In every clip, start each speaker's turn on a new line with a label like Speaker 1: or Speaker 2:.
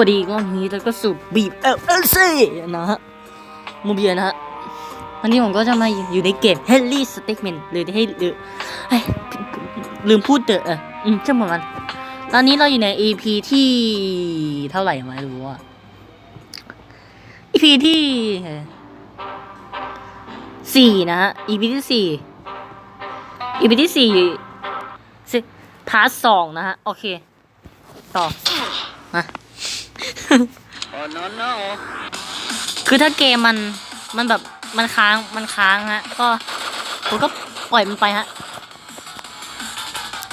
Speaker 1: วัสดีก็วันนี้แล้วก็สู่บีบเอลเอลซีนะฮะมูเบียนะฮะวันนี้ผมก็จะมาอยู่ในเกม h e l l y Statement หรือให้หรือลืมพูดเดอะเอออืมช่างมัน ตอนนี้เราอยู่ใน EP ที่เท่าไหร่ไม่รู้อะ EP ที่สี่นะฮะ EP ที่สี่ EP ที่สี่สิพาร์ทสองนะฮะ โอเค ต่อ มา คือถ้าเกมมันมันแบบมันค้างมันค้างฮะ ก็ผมก็ปล่อยมันไปฮะ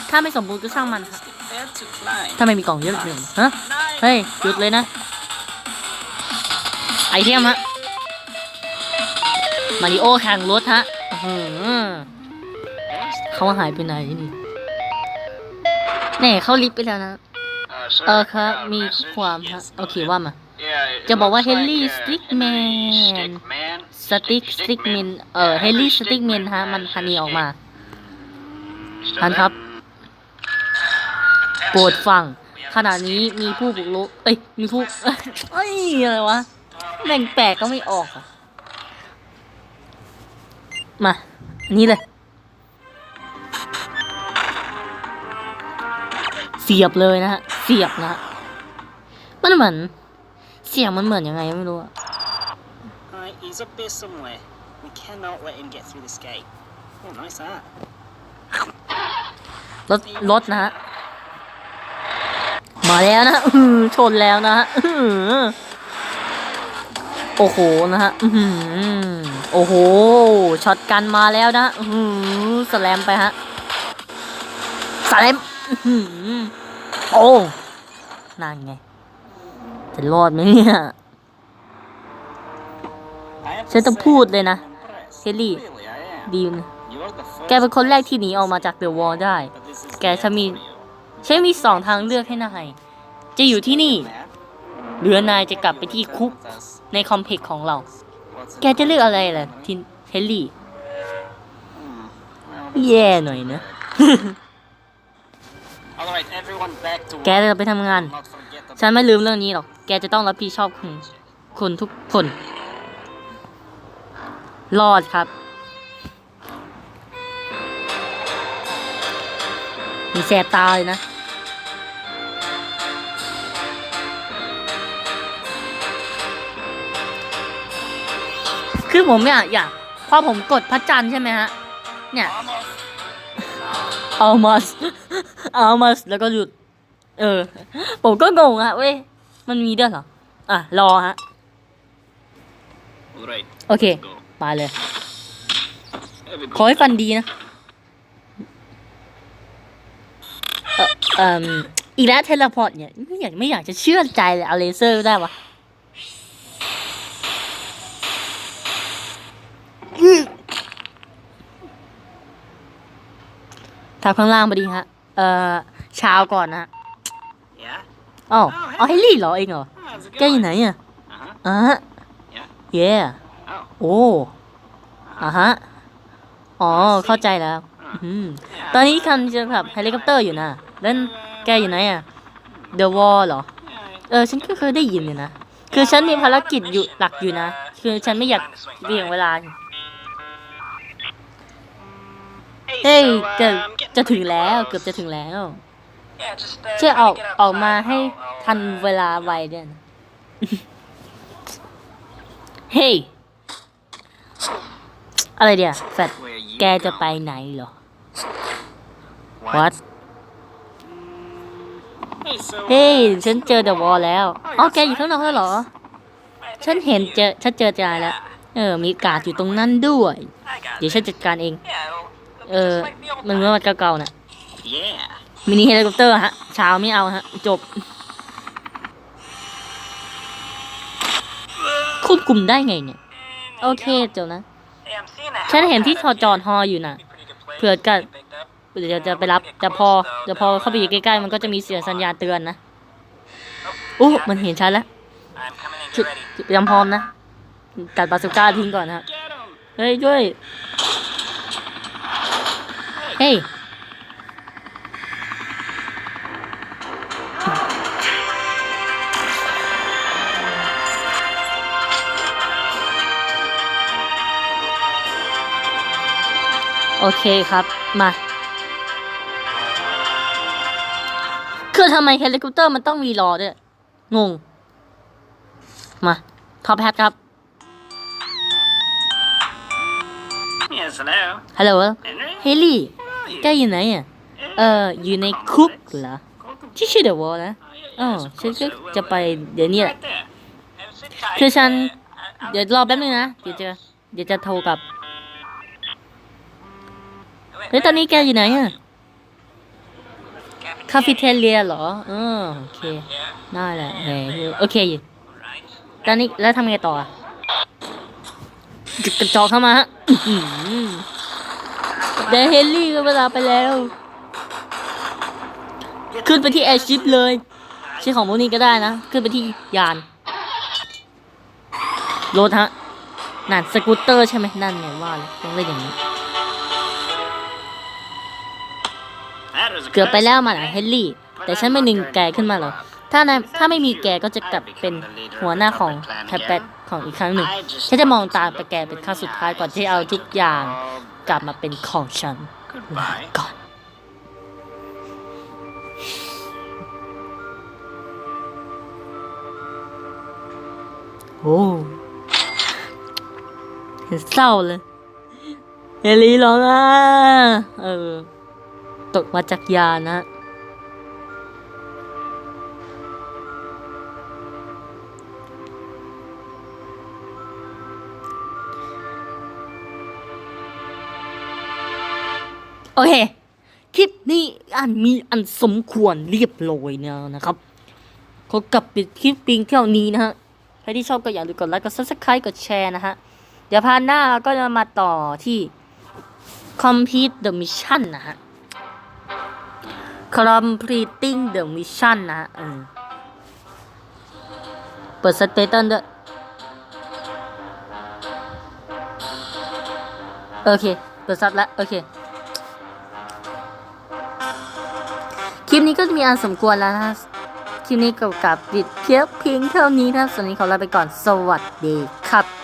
Speaker 1: ถ้าไม่สมบูรณ์ก็ช่างมันฮะ
Speaker 2: Prepare to fly.
Speaker 1: ถ้าไม่มีกล่องเยอะหนึ่งฮะ เฮ้ย หยุดเลยนะ ไอเทมฮะ มาริโอแข่งรถฮะเขาหายไปไหนนี่ แน่เขาลิฟต์ไปแล้วนะ เออครับ มีความฮะ โอเคว่ามา จะบอกว่า
Speaker 2: looks like,
Speaker 1: Henry
Speaker 2: uh,
Speaker 1: Stickman
Speaker 2: Henry Stickman
Speaker 1: สติ๊กสติ๊กเมน เออเฮลลี่สติ๊กเมนฮะ มันฮันนีออกมาท่านครับ โปรดฟัง ขณะนี้มีผู้บุกรุก เอ้ย มีผู้ เอ้ย อะไรวะ แม่งแปลกก็ไม่ออกอะมานนี้เลย เสียบเลยนะฮะ เสียบนะฮะมันเหมือน เสียงมันเหมือนยังไงไม่รู้อะ
Speaker 2: Alright, he's up there somewhere. We cannot let him get through this gate. Oh, nice that.
Speaker 1: รถรถนะฮะ มาแล้วนะอื้อหือชนแล้วนะฮะอื้อหือโอ้โหนะฮะอื้อหือโอ้โหช็อตกันมาแล้วนะอื้อหือสแลมไปฮะสแลมอื้อหือ โอ้นั่นไง จะรอดไหมเนี่ยฉันต้องพูดเลยนะ
Speaker 2: impressed.
Speaker 1: Henry.
Speaker 2: Really, I am.
Speaker 1: ดีนะแกเป็นคนแรกที่หนีออกมาจากเดอะวอลได้ แก
Speaker 2: the
Speaker 1: จะมีฉันมีสองทางเลือกให้นายจะอยู่ที่นี่ หรือนายจะกลับไปที่คุกในคอมเพล็กซ์ของเรา แกจะเลือกอะไรล่ะทินเฮลลี่ แย่หน่อยนะ แก
Speaker 2: work.
Speaker 1: จะไปทำงาน
Speaker 2: Not forget the
Speaker 1: ฉันไม่ลืมเรื่องนี้หรอก แกจะต้องรับผิดชอบคุณคุณทุกคน รอดครับ มีแสบตาเลยนะคือผมเนี่ยอยากพอผมกดพระจันทร์ใช่ไหมฮะ เนี่ย almost almost แล้วก็หยุด เออ ผมก็งงอะเว้ย มันมีด้วยเหรอ อะ รอฮะ
Speaker 2: Alright,
Speaker 1: โอเค
Speaker 2: go.
Speaker 1: มาเลย
Speaker 2: Everybody
Speaker 1: ขอให้ฟันดีนะ เออเอ่มอีกแล้วเทเลพอร์ตเนี่ยไม่อยากไม่อยากจะเชื่อใจเลยเอาเลเซอร์ได้วะอื้อ ทับข้างล่างพอดีฮะ เอ่อเช้าก่อนนะฮะ
Speaker 2: Yeah?
Speaker 1: อ๋อเอาให้ลี่เหรอเองเหรอ
Speaker 2: Oh, how's it
Speaker 1: แกอยู่
Speaker 2: going?
Speaker 1: ไหนอะ
Speaker 2: Uh-huh.
Speaker 1: อะฮะ
Speaker 2: Yeah.
Speaker 1: เย่
Speaker 2: Oh.
Speaker 1: โอ้อะฮะ อ๋อ เข้าใจแล้วอืม
Speaker 2: Yeah.
Speaker 1: ตอนนี้คันจะขับเฮลิคอปเตอร์อยู่นะ แล้วแกอยู่ไหนอะเดอะวอลเหรอ
Speaker 2: Yeah.
Speaker 1: เออ ฉันก็เคยได้ยินอยู่นะ คือฉันมีภารกิจอยู่หลักอยู่นะ คือฉันไม่อยากเบี่ยงเวลา
Speaker 2: Hey,
Speaker 1: เฮ้ย
Speaker 2: so,
Speaker 1: จะ
Speaker 2: uh, I'm getting
Speaker 1: จะถึงแล้ว เกือบจะถึงแล้ว
Speaker 2: Yeah, just, uh,
Speaker 1: ช่วยออกออกมาให้ทันเวลาไวเด้วยนเฮ้ยอะไรเดียวแฟดแกจะไปไหนเหรอ
Speaker 2: What?
Speaker 1: เฮ้ยฉันเจอเดอะวอลแล้วอ๋อแกอยู่ข้างนอกแล้วเหรอ ฉันเห็นเจอฉันเจอจายแล้ว เออ มีกาดอยู่ตรงนั้นด้วย เดี๋ยวฉันจัดการเอง เออ
Speaker 2: just like the old
Speaker 1: มันเมื่อวันเก่าๆน่ะ
Speaker 2: Yeah.
Speaker 1: มินิเฮลิคอปเตอร์ฮะเช้าไม่เอาฮะ จบ ควบคุมได้ไงเนี่ย โอเคเจ้านะ
Speaker 2: Hey, I'm seeing a
Speaker 1: ฉันเห็น
Speaker 2: house
Speaker 1: ที่
Speaker 2: out
Speaker 1: จอ
Speaker 2: of
Speaker 1: ดจอดฮออยู่น่ะ
Speaker 2: Pretty good place
Speaker 1: เผื่อกัน
Speaker 2: to get picked up.
Speaker 1: เดี๋ยวจะไปรับแต่พอเดี๋ยวพอเข้าไปอยู่ใกล้ๆ มันก็จะมีเสียงสัญญาณเตือนนะโอ้มันเห็นฉันแล้ว
Speaker 2: I'm coming in.
Speaker 1: ชุด
Speaker 2: Get ready.
Speaker 1: เตรียมพร้อมนะ ตัดบาสุก้าทิ้งก่อนนะ
Speaker 2: Get 'em.
Speaker 1: เฮ้ยช่วย เฮ้ยโอเคครับ มา คือทำไมเฮลิคอปเตอร์มันต้องมีรอด้วย งง มาพอแพทครับ
Speaker 2: Yes hello
Speaker 1: Hello
Speaker 2: Henry
Speaker 1: เฮลี่แกอยู่ไหนอะ เออ อยู่ในคุกเหรอ ที่ชื่อเดอะวอลนะอ๋อฉันก็จะไปเดี๋ยวนี้แหละ
Speaker 2: Right there. Have a sit tight.
Speaker 1: คือฉัน
Speaker 2: Uh, I'll-
Speaker 1: เดี๋ยวรอแป๊บนึงนะ เดี๋ยวจะ เดี๋ยวจะโทรกลับ เฮ้ย ตอนนี้แกอยู่ไหนอะ คาเฟ่เทเลียเหรอเออโอเค ได้แหละเออโอเค
Speaker 2: Right.
Speaker 1: ตอนนี้แล้วทำไงต่ออะกระจอกเข้ามาฮะอื้อหือ เดยวเฮนรี่ก็เวลาไปแล้ว ขึ้นไปที่แอร์ชิปเลยใช้ของพวกนี้ก็ได้นะ ขึ้นไปที่ยาน รถฮะนั่นสกูตเตอร์ใช่ไหมนั่นไงว่าเลยต้องเล่นอย่างนี้ เกือบไปแล้ว
Speaker 2: close
Speaker 1: มัน
Speaker 2: one,
Speaker 1: อะเฮนรี่ แต่ฉันไม่ดึงแกขึ้นมาหรอกถ้านายถ้าไม่มีแกก็จะกลับเป็นหัวหน้าของแทบแปดของอีกครั้งหนึ่งฉันจะมองตามไปแกเป็นครั้งสุดท้ายก่อนที่เอาทุกอย่าง กลับมาเป็นของฉัน
Speaker 2: Goodbye.
Speaker 1: ก่อน โอ้เห็นเศร้าเลยเฮลีร้องอะเออ ตกมาจากยานนะ โอเค คลิปนี้อันมีอันสมควรเรียบร้อยแล้วนะครับ ขอกลับปิดคลิปเพียงเท่านี้นะฮะ ใครที่ชอบก็อย่าลืมกดไลค์ กด subscribe กดแชร์นะฮะ เดี๋ยวพาร์ทหน้าก็จะมาต่อที่ complete the mission นะฮะ completing the mission นะฮะเออเปิดสเตตัสด้วยโอเค เปิดซับแล้ว โอเค ลิปนี้ก็มีอันสมควรแล้วนะคลิปนี้เกี่ยวกับบิดเพียบเพียงเท่านี้นะส่วนนี้ขอลาไปก่อนสวัสดีครับ